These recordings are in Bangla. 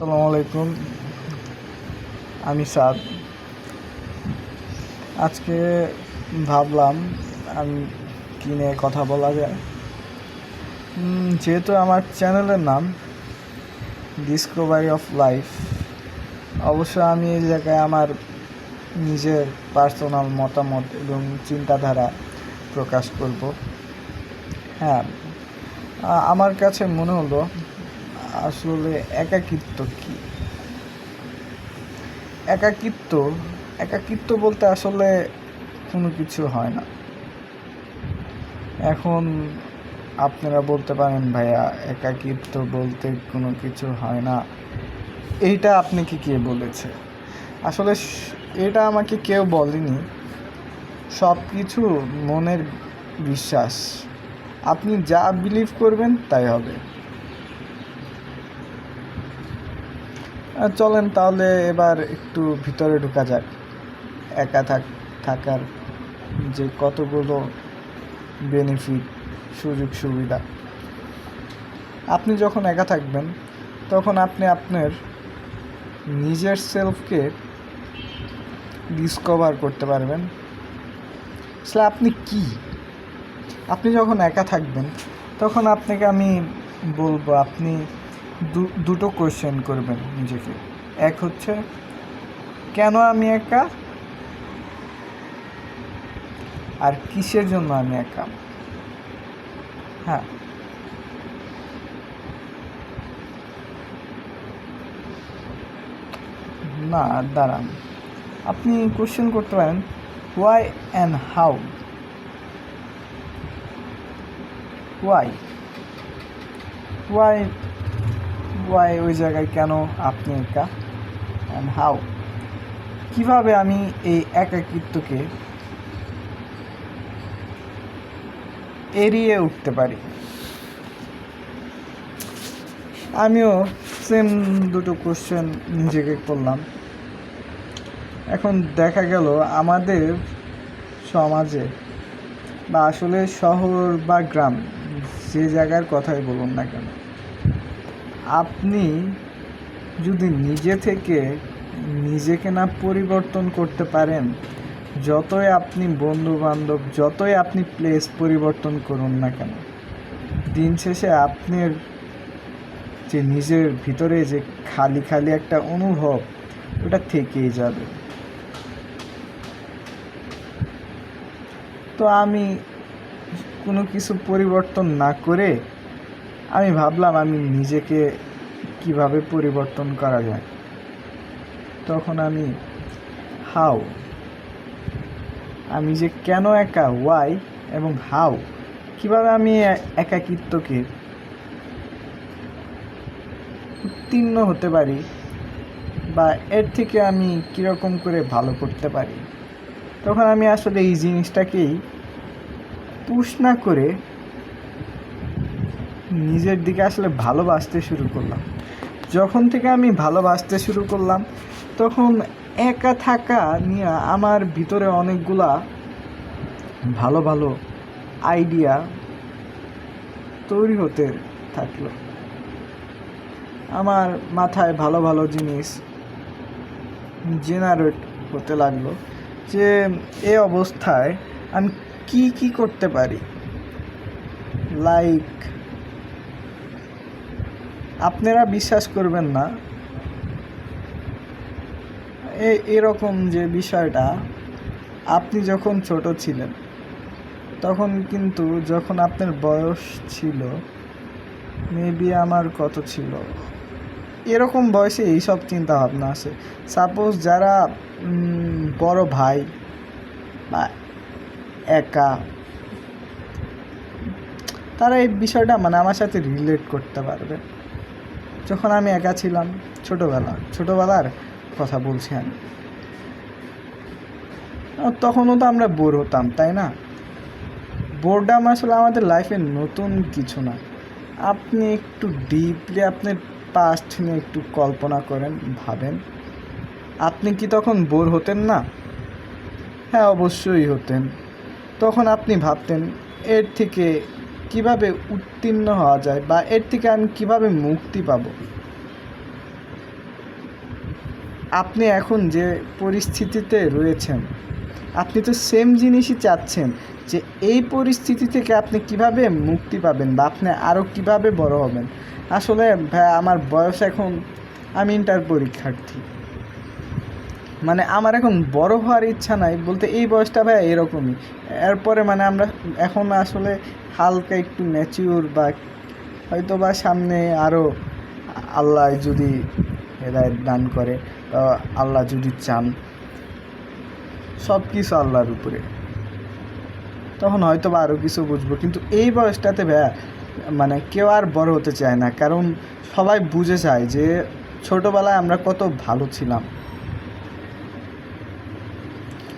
আসসালামু আলাইকুম। আমি সাদ। আজকে ভাবলাম, আমি কী নিয়ে কথা বলা যায়? যেহেতু আমার চ্যানেলের নাম ডিসকভারি অফ লাইফ অবশ্য আমি এই জায়গায় আমার নিজের পার্সোনাল মতামত এবং চিন্তাধারা প্রকাশ করব। হ্যাঁ আমার কাছে মনে হলো আসলে একাকিত্ব কি? একাকিত্ব একাকিত্ব বলতে আসলে কোনো কিছু হয় না। এখন আপনারা বলতে পারেন, ভাইয়া, একাকিত্ব বলতে কোনো কিছু হয় না। এইটা আপনি কি, কে বলেছে? আসলে এটা আমাকে কেউ বলেনি। সব কিছু মনের বিশ্বাস। আপনি যা বিলিভ করবেন তাই হবে। চলেন তাহলে এবার একটু ভিতরে ঢুকা যাক। একা থাক, থাকার যে কতগুলো বেনিফিট সুযোগ, সুবিধা। আপনি যখন একা থাকবেন, তখন আপনি আপনার নিজের সেলফকে ডিসকভার করতে পারবেন। আসলে আপনি কি? আপনি যখন একা থাকবেন, তখন আপনাকে আমি বলব, আপনি দুটো কোয়েশ্চেন করবেন নিজেকে। এক হচ্ছে, কেন আমি একা? আর কিসের জন্য আমি একা? হ্যাঁ। না দাঁড়ান। আপনি কোশ্চেন করতে পারেন why and how why why why ওই জায়গায় কেন আপনি একা? অ্যান্ড হাউ কীভাবে আমি এই একাকিত্বকে এড়িয়ে উঠতে পারি? আমিও সেম দুটো কোশ্চেন নিজেকে করলাম। এখন দেখা গেল আমাদের সমাজে বা আসলে শহর বা গ্রাম যে জায়গার কথাই বলুন না কেন আপনি যদি নিজে থেকে নিজেকে না পরিবর্তন করতে পারেন, যতই আপনি বন্ধু বান্ধব যতই আপনি প্লেস পরিবর্তন করুন না কেন, দিন শেষে আপনার যে নিজের ভিতরে যে খালি খালি একটা অনুভব, ওটা থেকেই যাবে। তো আমি কোনো কিছু পরিবর্তন না করে আমি ভাবলাম আমি নিজেকে কীভাবে পরিবর্তন করা যায়। তখন আমি হাউ আমি যে কেন একা? ওয়াই এবং হাউ কীভাবে আমি একাকিত্বকে উত্তীর্ণ হতে পারি বা এর থেকে আমি কীরকম করে ভালো করতে পারি? তখন আমি আসলে এই জিনিসটাকেই পুশ না করে নিজের দিকে আসলে ভালোবাসতে শুরু করলাম। যখন থেকে আমি ভালোবাসতে শুরু করলাম, তখন একা থাকা নিয়ে আমার ভিতরে অনেকগুলা ভালো ভালো আইডিয়া তৈরি হতে থাকল। আমার মাথায় ভালো ভালো জিনিস জেনারেট হতে লাগল যে, এ অবস্থায় আমি কি কি করতে পারি? লাইক আপনারা বিশ্বাস করবেন না। এরকম যে বিষয়টা, আপনি যখন ছোট ছিলেন, তখন কিন্তু যখন আপনার বয়স ছিল মেবি আমার কত ছিল, এরকম বয়সে এইসব চিন্তা ভাবনা আসে। সাপোজ যারা বড় ভাই বা একা, তারা এই বিষয়টা মানে আমার সাথে রিলেট করতে পারবে। যখন আমি একা ছিলাম, ছোটোবেলা, ছোটোবেলার কথা বলছি আমি। তখনও তো আমরা বোর হতাম, তাই না? বোরডাম আসলে আমাদের লাইফে নতুন কিছু না। আপনি একটু ডিপলি আপনার পাস্ট নিয়ে একটু কল্পনা করেন, ভাবেন। আপনি কি তখন বোর হতেন না? হ্যাঁ অবশ্যই হতেন। তখন আপনি ভাবতেন, এর থেকে কীভাবে উত্তীর্ণ হওয়া যায় বা এর থেকে আমি কীভাবে মুক্তি পাব? আপনি এখন যে পরিস্থিতিতে রয়েছেন, আপনি তো সেম জিনিসই চাচ্ছেন যে এই পরিস্থিতি থেকে আপনি কীভাবে মুক্তি পাবেন বা আপনি আরও কীভাবে বড় হবেন? আসলে ভাই, আমার বয়স এখন, আমি ইন্টার পরীক্ষার্থী। মানে আমার এখন বড় হওয়ার ইচ্ছা নাই, বলতে এই বয়সটা ভাই এরকমই। এরপরে মানে আমরা এখন আসলে হালকা একটু ম্যাচিওর বা হয়তো বা সামনে আরও আল্লাহ যদি হেদায়ত দান করে আল্লাহ যদি চান সব কিছু আল্লাহর উপরে। তখন হয়তো বা আরও কিছু বুঝব। কিন্তু এই বয়সটাতে ভাইয়া মানে কেউ আর বড় হতে চায় না। কারণ সবাই বুঝে যায় যে ছোটোবেলায় আমরা কত ভালো ছিলাম।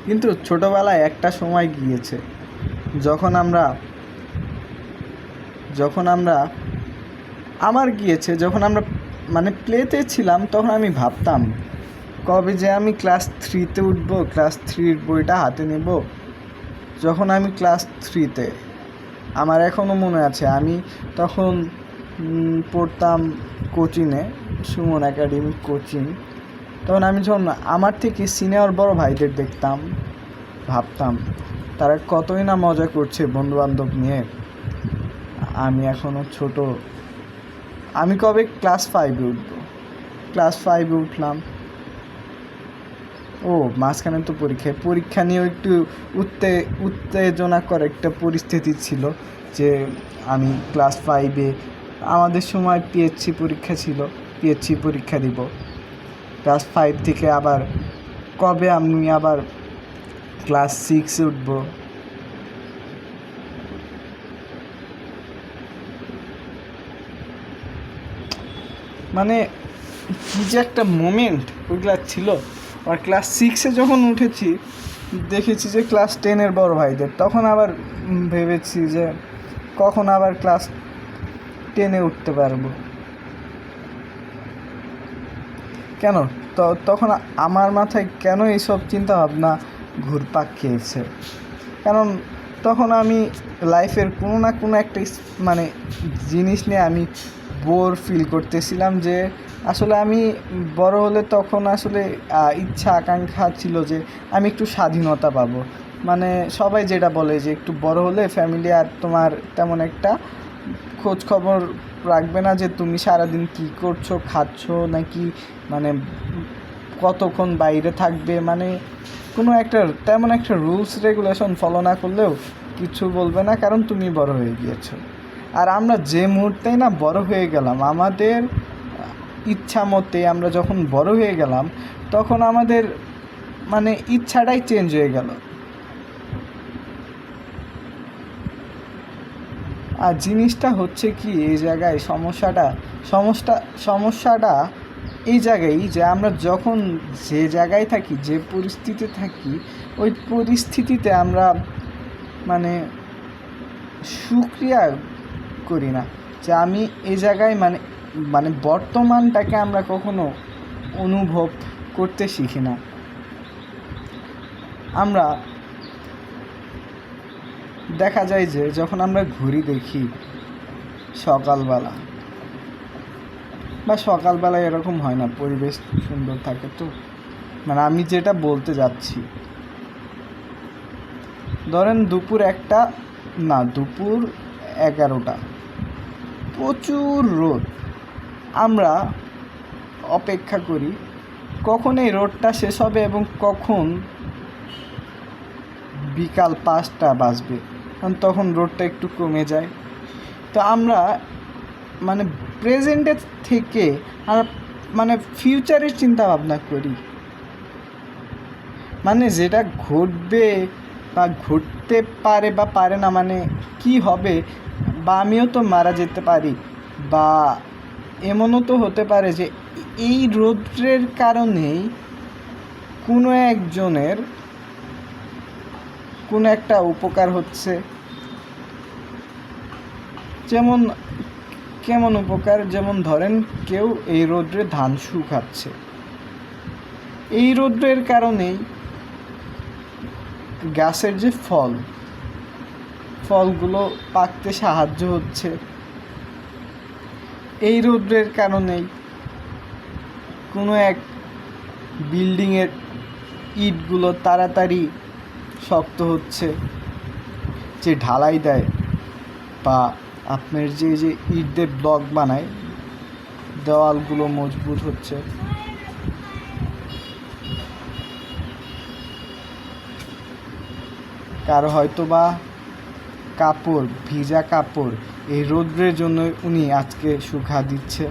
কিন্তু ছোটোবেলায় একটা সময় গিয়েছে, যখন আমরা যখন আমরা, আমার গিয়েছে, যখন আমরা মানে প্লেতে ছিলাম, তখন আমি ভাবতাম, কবে যে আমি ক্লাস থ্রিতে উঠবো ক্লাস থ্রির বইটা হাতে নেব। যখন আমি ক্লাস থ্রিতে আমার এখনও মনে আছে, আমি তখন পড়তাম কোচিংয়ে সুমন একাডেমি কোচিং। তখন আমি যখন আমার থেকে সিনিয়র বড় ভাইদের দেখতাম, ভাবতাম, তারা কতই না মজা করছে বন্ধুবান্ধব নিয়ে। আমি এখনও ছোট। আমি কবে ক্লাস ফাইভে উঠবো? ক্লাস ফাইভে উঠলাম। ও, মাঝখানে তো পরীক্ষায় পরীক্ষা নিয়েও একটু উত্তে উত্তেজনাকর একটা পরিস্থিতি ছিল যে আমি ক্লাস ফাইভে আমাদের সময় পিএইচসি পরীক্ষা ছিল। পিএইচসি পরীক্ষা দিব। ক্লাস ফাইভ থেকে আবার কবে আমি আবার ক্লাস সিক্সে উঠবো? মানে কী যে একটা মোমেন্ট ওইগুলা ছিল। আর ক্লাস সিক্সে যখন উঠেছি, দেখেছি যে ক্লাস টেনের বড় ভাইদের, তখন আবার ভেবেছি যে কখন আবার ক্লাস টেনে উঠতে পারব। কেন? তখন আমার মাথায় কেন এইসব চিন্তা ভাবনা ঘুরপাক খেয়েছে? কারণ তখন আমি লাইফের কোনো না কোনো একটা মানে জিনিস নিয়ে আমি বোর ফিল করতেছিলাম যে আসলে আমি বড় হলে তখন আসলে ইচ্ছা, আকাঙ্ক্ষা ছিল যে আমি একটু স্বাধীনতা পাবো। মানে সবাই যেটা বলে যে একটু বড় হলে ফ্যামিলি আর তোমার তেমন একটা খোঁজ খবর রাখবে না যে তুমি সারাদিন কী করছ, খাচ্ছ নাকি মানে কতক্ষণ বাইরে থাকবে। মানে কোনো একটা, তেমন একটা রুলস রেগুলেশন ফলো না করলেও কিছু বলবে না কারণ তুমি বড় হয়ে গিয়েছো। আর আমরা যে মুহূর্তেই না বড় হয়ে গেলাম, আমাদের ইচ্ছা মতে আমরা যখন বড় হয়ে গেলাম, তখন আমাদের মানে ইচ্ছাটাই চেঞ্জ হয়ে গেল। আর জিনিসটা হচ্ছে কি, এই জায়গায় সমস্যাটা, সমস্যা, সমস্যাটা এই জায়গায় যে আমরা যখন যে জায়গায় থাকি, যে পরিস্থিতিতে থাকি, ওই পরিস্থিতিতে আমরা মানে সুক্রিয়া করি না। যে আমি এই জায়গায় মানে মানে বর্তমানটাকে আমরা কখনো অনুভব করতে শিখি না। আমরা দেখা যায় যে যখন আমরা ঘুরি দেখি সকালবেলা, বা সকালবেলায় এরকম হয় না, পরিবেশ সুন্দর থাকে তো। মানে আমি যেটা বলতে যাচ্ছি, ধরেন দুপুর একটা, না দুপুর এগারোটা প্রচুর রোদ। আমরা অপেক্ষা করি, কখন এই রোদটা শেষ হবে এবং কখন বিকাল পাঁচটা বাজবে, কারণ তখন রোদটা একটু কমে যায়। তো আমরা মানে প্রেজেন্টের থেকে আমরা মানে ফিউচারের চিন্তা ভাবনা করি। মানে যেটা ঘটবে বা ঘটতে পারে বা পারে না মানে কি হবে বা আমিও তো মারা যেতে পারি বা এমনও তো হতে পারে যে এই রৌদ্রের কারণেই কোনো একজনের কোনো একটা উপকার হচ্ছে। যেমন কেমন উপকার? যেমন ধরেন কেউ এই রৌদ্রে ধান শুকাচ্ছে। এই রৌদ্রের কারণেই গাছের যে ফল ফলগুলো পাকতে সাহায্য হচ্ছে। এই রৌদ্রের কারণেই কোনো এক বিল্ডিংয়ের ইটগুলো তাড়াতাড়ি শক্ত হচ্ছে, যে ঢালাই দেয় বা আপনার যে যে ইট দিয়ে ব্লক বানায়, দেওয়ালগুলো মজবুত হচ্ছে। কারও হয়তো বা কাপড়, ভিজা কাপড় এই রৌদ্রের জন্য উনি আজকে শুকা দিচ্ছে।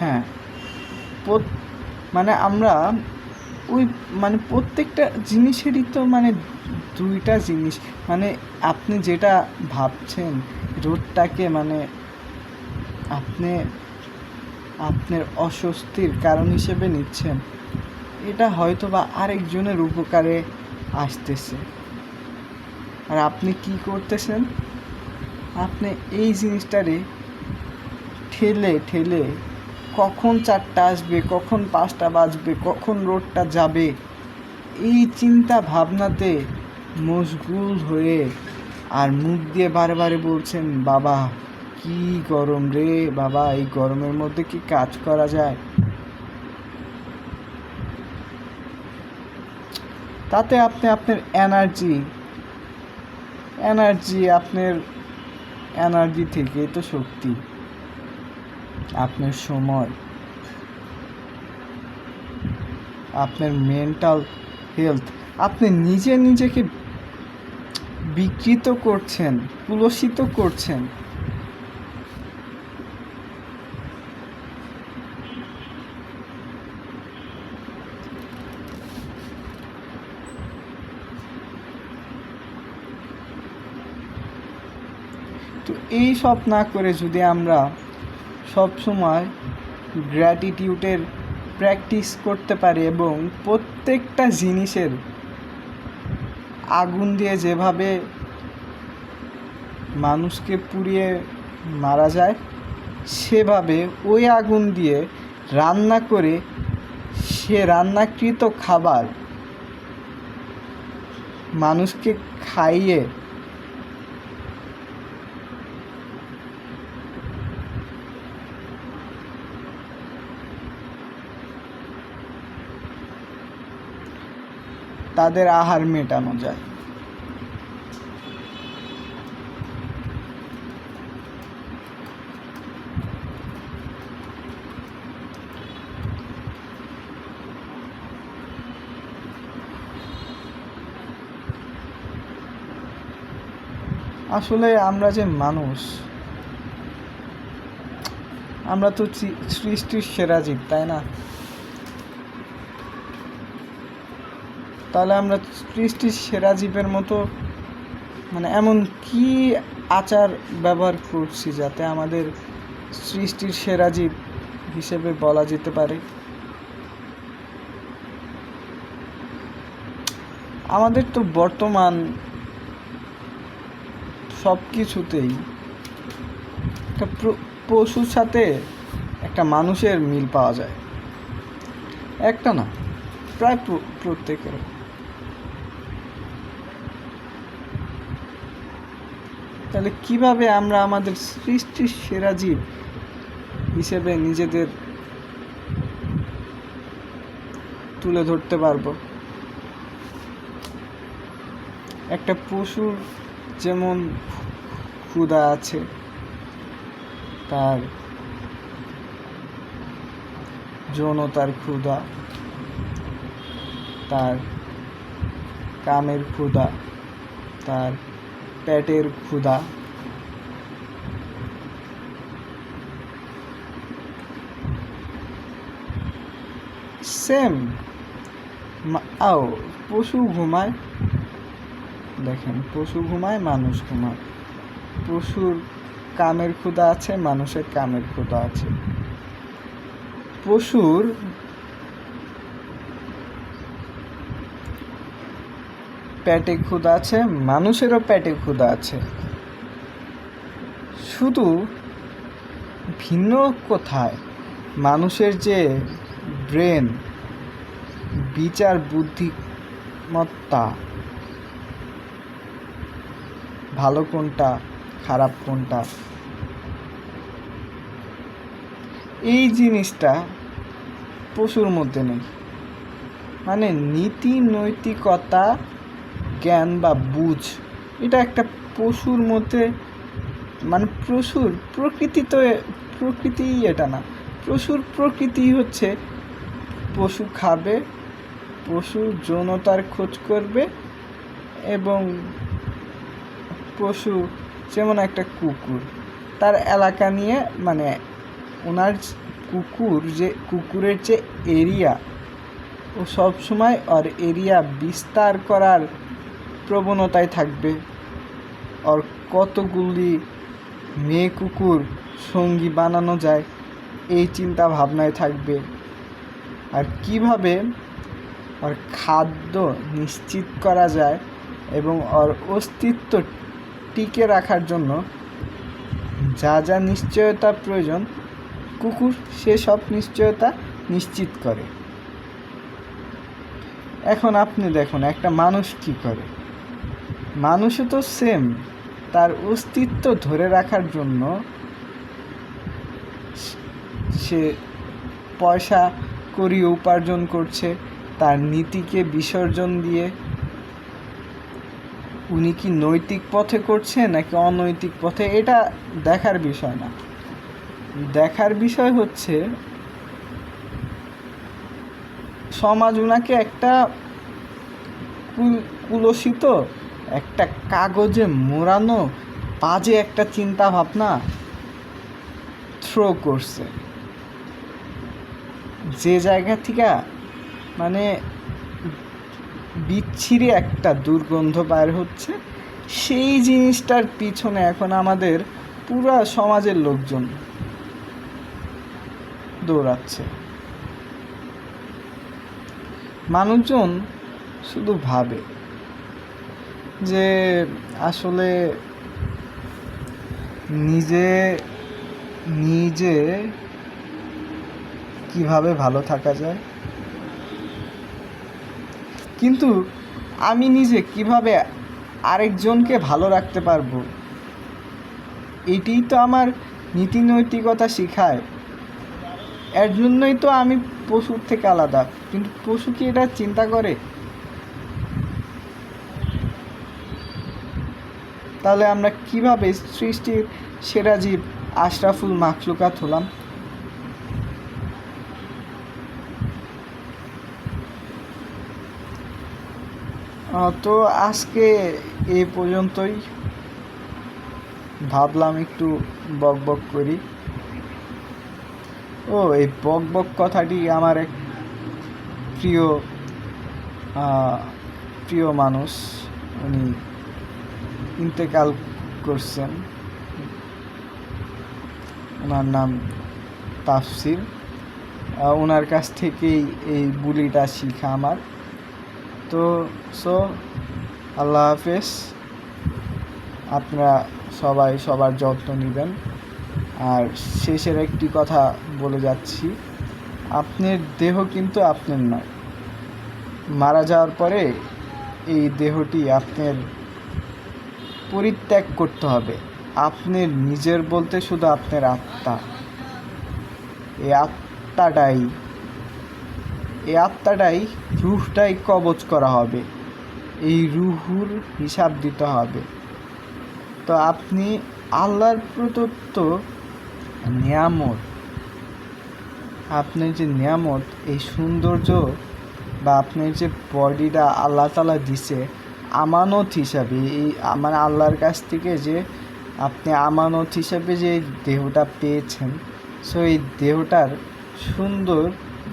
হ্যাঁ মানে আমরা ওই মানে প্রত্যেকটা জিনিসেরই তো মানে দুইটা জিনিস। মানে আপনি যেটা ভাবছেন রোদটাকে মানে আপনি, আপনার অস্বস্তির কারণ হিসেবে নিচ্ছেন। এটা হয়তো বা আরেকজনের উপকারে আসতেছে। আর আপনি কি করতেছেন? আপনি এই জিনিসটারে ঠেলে ঠেলে কখন চারটা আসবে, কখন পাঁচটা বাজবে, কখন রোডটা যাবে, এই চিন্তা ভাবনাতে মশগুল হয়ে আর মুখ দিয়ে বারে বলছেন, বাবা, কি গরম রে, বাবা, এই গরমের মধ্যে কি কাজ করা যায়? তাতে আপনি আপনার এনার্জি এনার্জি আপনার এনার্জি থেকে তো শক্তি, আপনার সময়, আপনার মেন্টাল হেলথ আপনি নিজে নিজেকে বিকৃত করছেন, কুলসিত করছেন। এই সব না করে যদি আমরা সব সময় গ্র্যাটিটিউডের প্র্যাকটিস করতে পারি এবং প্রত্যেকটা জিনিসের আগুন দিয়ে যেভাবে মানুষকে পুড়িয়ে মারা যায়, সেভাবে ওই আগুন দিয়ে রান্না করে সে রান্নাকৃত খাবার মানুষকে খাইয়ে তাদের আহার মেটানো যায়। আসলে আমরা যে মানুষ, আমরা তো সৃষ্টির সেরা জীব, তাই না? তাহলে আমরা সৃষ্টির সেরা জীবের মতো মানে এমন কি আচার ব্যবহার করছি যাতে আমাদের সৃষ্টির সেরা জীব হিসেবে বলা যেতে পারে? আমাদের তো বর্তমান সব কিছুতেই একটা পশুর সাথে একটা মানুষের মিল পাওয়া যায়। একটা না, প্রায় প্র- প্রত্যেকের। তাহলে কীভাবে আমরা আমাদের সৃষ্টির সেরা জীব হিসেবে নিজেদের তুলে ধরতে পারব? একটা পশুর যেমন ক্ষুদা আছে, তার যৌনতার ক্ষুদা তার কামের ক্ষুদা তার পেটের ক্ষুধা। সেম। আও, পশু ঘুমায়। দেখেন, পশু ঘুমায়, মানুষ ঘুমায়। পশুর কামের ক্ষুধা আছে, মানুষের কামের ক্ষুধা আছে। পশুর পেটে ক্ষুধা আছে, মানুষেরও পেটে ক্ষুধা আছে। শুধু ভিন্ন কোথায়? মানুষের যে ব্রেন, বিচার বুদ্ধিমত্তা, ভালো কোনটা, খারাপ কোনটা? এই জিনিসটা পশুর মধ্যে নেই। মানে নীতি নৈতিকতা জ্ঞান বা বুঝ, এটা একটা পশুর মধ্যে মানে প্রচুর, প্রকৃতি তো প্রকৃতিই এটা না। প্রচুর প্রকৃতি হচ্ছে, পশু খাবে, পশু যৌনতার খোঁজ করবে এবং পশু যেমন একটা কুকুর, তার এলাকা নিয়ে মানে ওনার কুকুর যে, কুকুরের যে এরিয়া, ও সব সময় ওর এরিয়া বিস্তার করার প্রবণতায় থাকবে। ওর কতগুলি মেয়ে কুকুর সঙ্গী বানানো যায়, এই চিন্তা ভাবনায় থাকবে। আর কীভাবে ওর খাদ্য নিশ্চিত করা যায় এবং ওর অস্তিত্ব টিকে রাখার জন্য যা যা নিশ্চয়তা প্রয়োজন, কুকুর সেসব নিশ্চয়তা নিশ্চিত করে। এখন আপনি দেখুন, একটা মানুষ কি করে? মানুষও তো সেম তার অস্তিত্ব ধরে রাখার জন্য সে পয়সা করি উপার্জন করছে। তার নীতিকে বিসর্জন দিয়ে উনি কি নৈতিক পথে করছে নাকি অনৈতিক পথে? এটা দেখার বিষয় না। দেখার বিষয় হচ্ছে, সমাজ উনাকে একটা কুল- কুলসিত একটা কাগজে মোড়ানো বাজে একটা চিন্তা ভাবনা থ্রো করছে। যে জায়গা থেকে মানে বিচ্ছিরি একটা দুর্গন্ধ বাইর হচ্ছে, সেই জিনিসটার পিছনে এখন আমাদের পুরা সমাজের লোকজন দৌড়াচ্ছে। মানুষজন শুধু ভাবে। যে আসলে নিজে নিজে কীভাবে ভালো থাকা যায়? কিন্তু আমি নিজে কীভাবে আরেকজনকে ভালো রাখতে পারব? এটিই তো আমার নীতি নৈতিকতা শিখায়। এর জন্যই তো আমি পশুর থেকে আলাদা। কিন্তু পশু কি এটা চিন্তা করে? তাহলে আমরা কীভাবে সৃষ্টির সেরা জীব আশরাফুল মাখলুকাত হলাম? তো আজকে এ পর্যন্তই। ভাবলাম একটু বক বক করি। ও, এই বক বক কথাটি আমার এক প্রিয় প্রিয় মানুষ। উনি ইন্তেকাল করছেন। ওনার নাম তাফসির। ওনার কাছ থেকেই এই বুলিটা শিখা আমার। তো সো আল্লাহ হাফেজ। আপনারা সবাই সবার যত্ন নেবেন। আর শেষের একটি কথা বলে যাচ্ছি। আপনার দেহ কিন্তু আপনার নয়। মারা যাওয়ার পরে এই দেহটি আপনার পরিত্যাগ করতে হবে। আপনার নিজের বলতে শুধু আপনার আত্মা। এই আত্মাটাই এই আত্মাটাই রুহটাই কবচ করা হবে। এই রুহুর হিসাব দিতে হবে। তো আপনি আল্লাহর প্রদত্ত নিয়ামত, আপনার যে নিয়ামত, এই সৌন্দর্য বা আপনার যে বডিটা আল্লাহ তালা দিছে আমানত হিসাবে এই মানে আল্লাহর কাছ থেকে যে আপনি আমানত হিসাবে যে দেহটা পেয়েছেন, সো এই দেহটার সুন্দর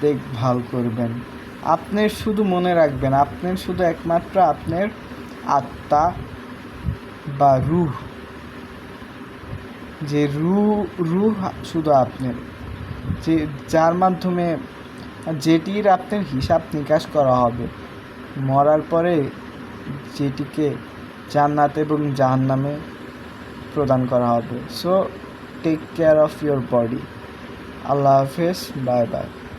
দেখভাল করবেন। আপনার শুধু মনে রাখবেন আপনার শুধু একমাত্র আপনার আত্মা বা রুহ, যে রু রুহ শুধু আপনার যে যার মাধ্যমে যেটির আপনার হিসাব নিকাশ করা হবে। মরার পরে যেটিকে জান্নাত এবং জাহান্নামে প্রদান করা হবে। So take care of your body আল্লাহ হাফেজ বাই বাই